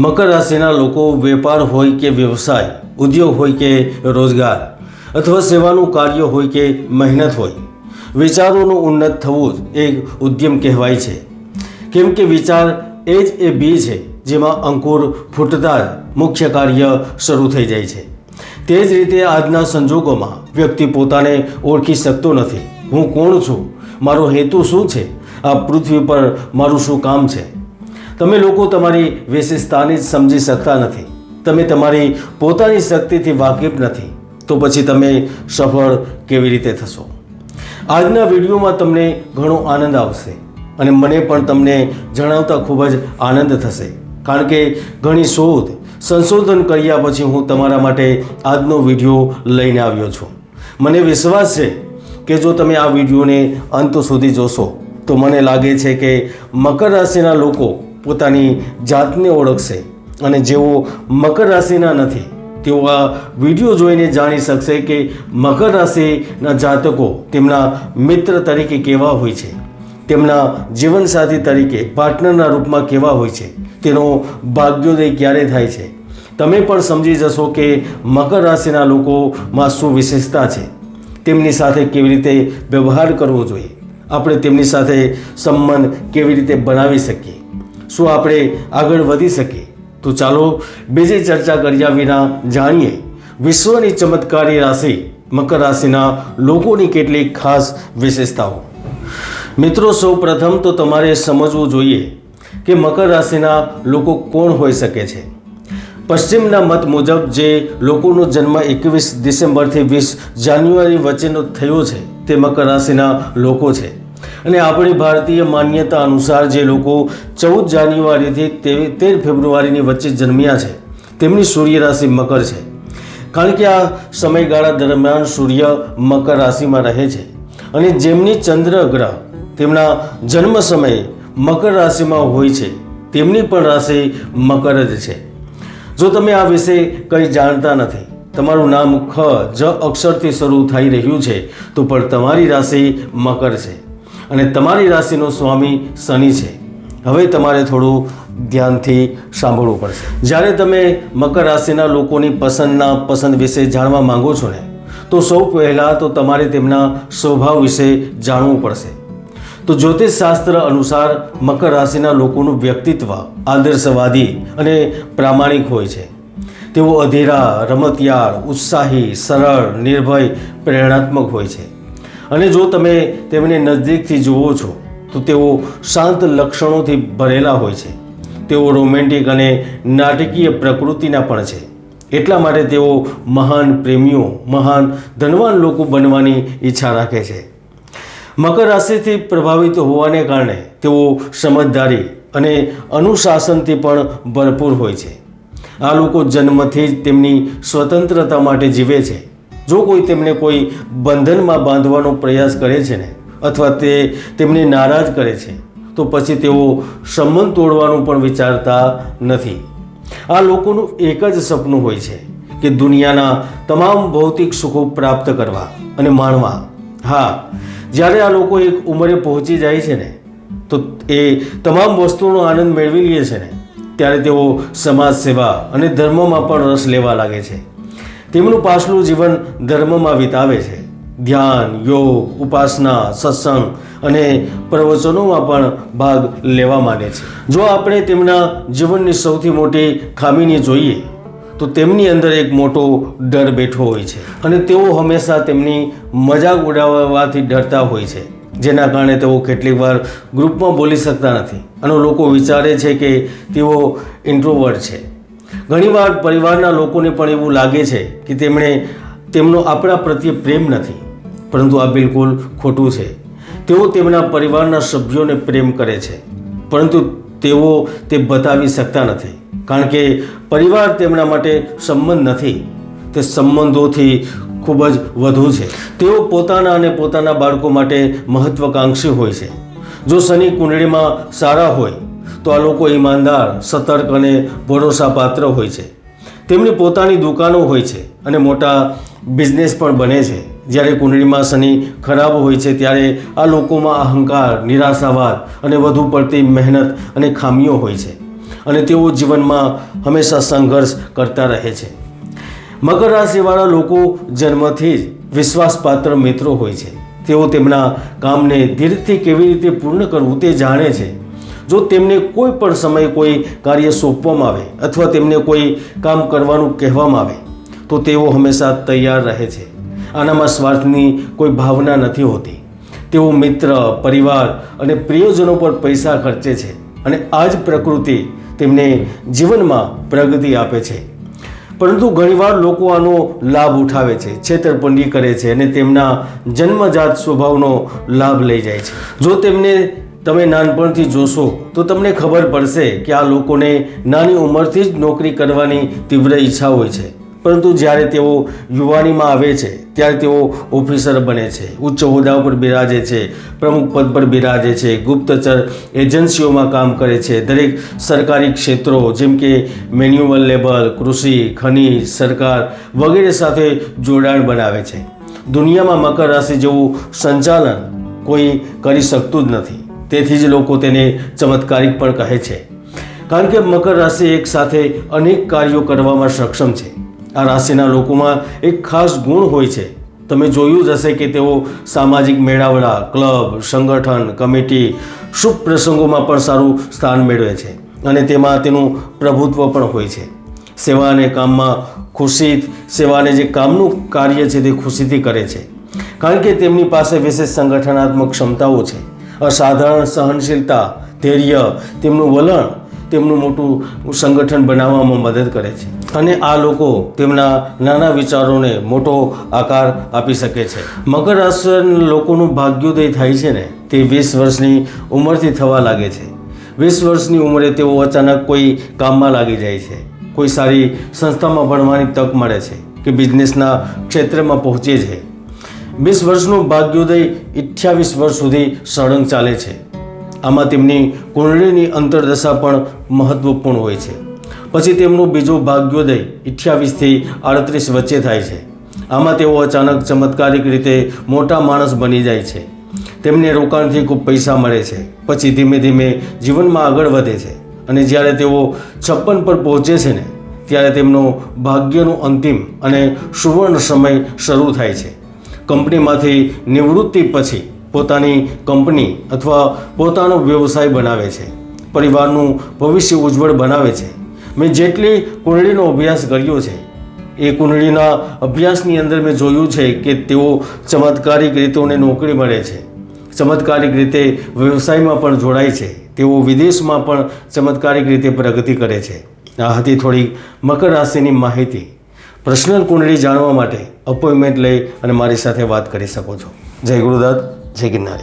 મકર રાશિના લોકો વેપાર હોય કે વ્યવસાય, ઉદ્યોગ હોય કે રોજગાર, અથવા સેવાનું કાર્ય હોય કે મહેનત હોય, વિચારોનું ઉન્નત થવું જ એક ઉદ્યમ કહેવાય છે. કેમ કે વિચાર એ જ એ બી છે જેમાં અંકુર ફૂટતા મુખ્ય કાર્ય શરૂ થઈ જાય છે. તે જ રીતે આજના સંજોગોમાં વ્યક્તિ પોતાને ઓળખી શકતો નથી. હું કોણ છું? મારો હેતુ શું છે? આ પૃથ્વી પર મારું શું કામ છે? તમે લોકો તમારી વિશેષતાને જ સમજી શકતા નથી. તમે તમારી પોતાની શક્તિથી વાકેફ નથી. તો પછી તમે સફળ કેવી રીતે થશો? આજના વિડીયોમાં તમને ઘણો આનંદ આવશે અને મને પણ તમને જણાવતા ખૂબ જ આનંદ થશે. કારણ કે ઘણી શોધ, સંશોધન કર્યા પછી હું તમારા માટે આજનો વીડિયો લઈને આવ્યો છું. મને વિશ્વાસ છે કે જો તમે આ વિડીયોને અંત સુધી જોશો, તો મને લાગે છે કે મકર રાશિના લોકો પોતાની જાતને ઓળખશે અને જેઓ મકર રાશિના નથી, તેઓ આ વીડિયો જોઈને જાણી શકશે કે મકર રાશિના જાતકો તેમના મિત્ર તરીકે કેવા હોય છે, તેમના જીવનસાથી તરીકે પાર્ટનરના રૂપમાં કેવા હોય છે, તેનો ભાગ્યોદય ક્યારે થાય છે. તમે પણ સમજી જશો કે મકર રાશિના લોકોમાં શું વિશેષતા છે, તેમની સાથે કેવી રીતે વ્યવહાર કરવો જોઈએ, આપણે તેમની સાથે સંબંધ કેવી રીતે બનાવી શકીએ. શું આપણે આગળ વધી શકીએ? તો ચાલો બીજી ચર્ચા કર્યા વિના જાણીએ. વિશ્વની ચમત્કારી રાશિ, મકર રાશિના લોકોની કેટલીક ખાસ વિશેષતાઓ. મિત્રો સૌ પ્રથમ તો તમારે સમજવું જોઈએ કે મકર રાશિના લોકો કોણ હોઈ શકે છે. પશ્ચિમના મત મુજબ જે લોકોનો જન્મ એકવીસ ડિસેમ્બરથી વીસ જાન્યુઆરી વચ્ચેનો થયો છે, તે મકર રાશિના લોકો છે. અને આપણી ભારતીય માન્યતા અનુસાર જે લોકો ચૌદ જાન્યુઆરીથી તેર ફેબ્રુઆરીની વચ્ચે જન્મ્યા છે, તેમની સૂર્ય રાશિ મકર છે. કારણ કે આ સમયગાળા દરમિયાન સૂર્ય મકર રાશિમાં રહે છે અને જેમની ચંદ્ર ગ્રહ તેમના જન્મ સમયે મકર રાશિમાં હોય છે, તેમની પણ રાશિ મકર જ છે. જો તમે આ વિશે કંઈ જાણતા નથી, તમારું નામ ખ, જ અક્ષરથી શરૂ થઈ રહ્યું છે, તો પણ તમારી રાશિ મકર છે. અને તમારી રાશિનો સ્વામી શનિ છે. હવે તમારે થોડું ધ્યાનથી સાંભળવું પડશે. જ્યારે તમે મકર રાશિના લોકોની પસંદના પસંદ વિશે જાણવા માંગો છો ને, તો સૌ પહેલાં તો તમારે તેમના સ્વભાવ વિશે જાણવું પડશે. તો જ્યોતિષ શાસ્ત્ર અનુસાર મકર રાશિના લોકોનું વ્યક્તિત્વ આદર્શવાદી અને પ્રામાણિક હોય છે. તેઓ અધીરા, રમતિયાળ, ઉત્સાહી, સરળ, નિર્ભય, પ્રેરણાત્મક હોય છે. અને જો તમે તેમને નજદીકથી જુઓ છો, તો તેઓ શાંત લક્ષણોથી ભરેલા હોય છે. તેઓ રોમેન્ટિક અને નાટકીય પ્રકૃતિના પણ છે. એટલા માટે તેઓ મહાન પ્રેમીઓ, મહાન ધનવાન લોકો બનવાની ઈચ્છા રાખે છે. મકર રાશિથી પ્રભાવિત હોવાને કારણે તેઓ સમજદારી અને અનુશાસનથી પણ ભરપૂર હોય છે. આ લોકો જન્મથી જ તેમની સ્વતંત્રતા માટે જીવે છે. જો કોઈ તેમને કોઈ બંધનમાં બાંધવાનો પ્રયાસ કરે છે ને, અથવા તે તેમને નારાજ કરે છે, તો પછી તેઓ સંબંધ તોડવાનું પણ વિચારતા નથી. આ લોકોનું એક જ સપનું હોય છે કે દુનિયાના તમામ ભૌતિક સુખો પ્રાપ્ત કરવા અને માણવા. હા, જ્યારે આ લોકો એક ઉંમરે પહોંચી જાય છે ને, તો એ તમામ વસ્તુનો આનંદ મેળવી લે છે ને, ત્યારે તેઓ સમાજ સેવા અને ધર્મમાં પણ રસ લેવા લાગે છે. તેમનું પાછલું જીવન ધર્મમાં વિતાવે છે. ધ્યાન, યોગ, ઉપાસના, સત્સંગ અને પ્રવચનોમાં પણ ભાગ લેવા માંડે છે. જો આપણે તેમના જીવનની સૌથી મોટી ખામીને જોઈએ, તો તેમની અંદર એક મોટો ડર બેઠો હોય છે અને તેઓ હંમેશા તેમની મજાક ઉડાવવાથી ડરતા હોય છે. જેના કારણે તેઓ કેટલીક વાર ગ્રુપમાં બોલી શકતા નથી અને લોકો વિચારે છે કે તેઓ ઇન્ટ્રોવર્ટ છે. ઘણીવાર પરિવારના લોકોને પણ એવું લાગે છે કે તેમણે તેમનો આપણા પ્રત્યે પ્રેમ નથી, પરંતુ આ બિલકુલ ખોટું છે. તેઓ તેમના પરિવારના સભ્યોને પ્રેમ કરે છે, પરંતુ તેઓ તે બતાવી શકતા નથી, કારણ કે પરિવાર તેમના માટે સંબંધ નથી, તે સંબંધોથી ખૂબ જ વધુ છે. તેઓ પોતાના અને પોતાના બાળકો માટે મહત્વકાંક્ષી હોય છે. જો શનિ કુંડળીમાં સારા હોય તો આ લોકો ઈમાનદાર, સતર્ક અને ભરોસાપાત્ર હોય છે. તેમની પોતાની દુકાનો હોય છે અને મોટા બિઝનેસ પણ બને છે. જ્યારે કુંડળીમાં શનિ ખરાબ હોય છે, ત્યારે આ લોકોમાં અહંકાર, નિરાશાવાદ અને વધુ પડતી મહેનત અને ખામીઓ હોય છે. અને તેઓ જીવનમાં હંમેશા સંઘર્ષ કરતા રહે છે. મકર રાશિવાળા લોકો જન્મથી જ વિશ્વાસપાત્ર મિત્રો હોય છે. તેઓ તેમના કામને ધીરથી કેવી રીતે પૂર્ણ કરવું તે જાણે છે. જો તેમને કોઈ પણ સમયે કોઈ કાર્ય સોંપવામાં આવે અથવા તેમને કોઈ કામ કરવાનું કહેવામાં આવે, તો તેઓ હંમેશા તૈયાર રહે છે. આનામાં સ્વાર્થની કોઈ ભાવના નથી હોતી. તેઓ મિત્ર, પરિવાર અને પ્રિયજનો પર પૈસા ખર્ચે છે અને આ જ પ્રકૃતિ તેમને જીવનમાં પ્રગતિ આપે છે. પરંતુ ઘણીવાર લોકો આનો લાભ ઉઠાવે છે, છેતરપિંડી કરે છે અને તેમના જન્મજાત સ્વભાવનો લાભ લઈ જાય છે. જો તેમને તમે નાનપણથી જોશો તો તમને ખબર પડશે કે આ લોકોને નાની ઉંમરથી જ નોકરી કરવાની તીવ્ર ઈચ્છા હોય છે. પરંતુ જ્યારે તેઓ યુવાનીમાં આવે છે, ત્યારે તેઓ ઓફિસર બને છે, ઉચ્ચ હોદ્દા પર બિરાજે છે, પ્રમુખ પદ પર બિરાજે છે, ગુપ્તચર એજન્સીઓમાં કામ કરે છે, દરેક સરકારી ક્ષેત્રો જેમ કે મેન્યુઅલ લેબર કૃષિ, ખનિજ, સરકાર વગેરે સાથે જોડાણ બનાવે છે. દુનિયામાં મકર રાશિ જેવું સંચાલન કોઈ કરી શકતું જ નથી. તેથી જ લોકો તેને ચમત્કારિક પણ કહે છે. કારણ કે મકર રાશિ એક સાથે અનેક કાર્યો કરવામાં સક્ષમ છે. આ રાશિના લોકોમાં એક ખાસ ગુણ હોય છે. તમે જોયું જ હશે કે તેઓ સામાજિક મેળાવડા, ક્લબ, સંગઠન, કમિટી, શુભ પ્રસંગોમાં પણ સારું સ્થાન મેળવે છે અને તેમાં તેનું પ્રભુત્વ પણ હોય છે. સેવા અને કામમાં ખુશી સેવાને જે કામનું કાર્ય છે તે ખુશીથી કરે છે. કારણ કે તેમની પાસે વિશેષ સંગઠનાત્મક ક્ષમતાઓ છે. અસાધારણ સહનશીલતા, ધૈર્ય, તેમનું વલણ, તેમનું મોટું સંગઠન બનાવવામાં મદદ કરે છે. અને આ લોકો તેમના નાના વિચારોને મોટો આકાર આપી શકે છે. મકર રાશિના લોકોનું ભાગ્યોદય થાય છે ને, તે વીસ વર્ષની ઉંમરથી થવા લાગે છે. વીસ વર્ષની ઉંમરે તેઓ અચાનક કોઈ કામમાં લાગી જાય છે. કોઈ સારી સંસ્થામાં ભણવાની તક મળે છે કે બિઝનેસના ક્ષેત્રમાં પહોંચે છે. વીસ વર્ષનું ભાગ્યોદય અઠ્યાવીસ વર્ષ સુધી સળંગ ચાલે છે. આમાં તેમની કુંડળીની અંતરદશા પણ મહત્વપૂર્ણ હોય છે. પછી તેમનું બીજું ભાગ્યોદય અઠ્યાવીસથી આડત્રીસ વચ્ચે થાય છે. આમાં તેઓ અચાનક ચમત્કારિક રીતે મોટા માણસ બની જાય છે. તેમને રોકાણથી ખૂબ પૈસા મળે છે. પછી ધીમે ધીમે જીવનમાં આગળ વધે છે. અને જ્યારે તેઓ છપ્પન પર પહોંચે છે ને, ત્યારે તેમનો ભાગ્યનું અંતિમ અને સુવર્ણ સમય શરૂ થાય છે. કંપનીમાંથી નિવૃત્તિ પછી પોતાની કંપની અથવા પોતાનો વ્યવસાય બનાવે છે. પરિવારનું ભવિષ્ય ઉજ્જવળ બનાવે છે. મેં જેટલી કુંડળીનો અભ્યાસ કર્યો છે, એ કુંડળીના અભ્યાસની અંદર મેં જોયું છે કે તેઓ ચમત્કારિક રીતોને નોકરી મળે છે. ચમત્કારિક રીતે વ્યવસાયમાં પણ જોડાય છે. તેઓ વિદેશમાં પણ ચમત્કારિક રીતે પ્રગતિ કરે છે. આ હતી થોડી મકર રાશિની માહિતી. પર્સનલ કુંડળી જાણવા માટે અપોઇન્ટમેન્ટ લઈ અને મારી સાથે વાત કરી શકો છો. જય ગુરુદાદ જય ગિરનારી.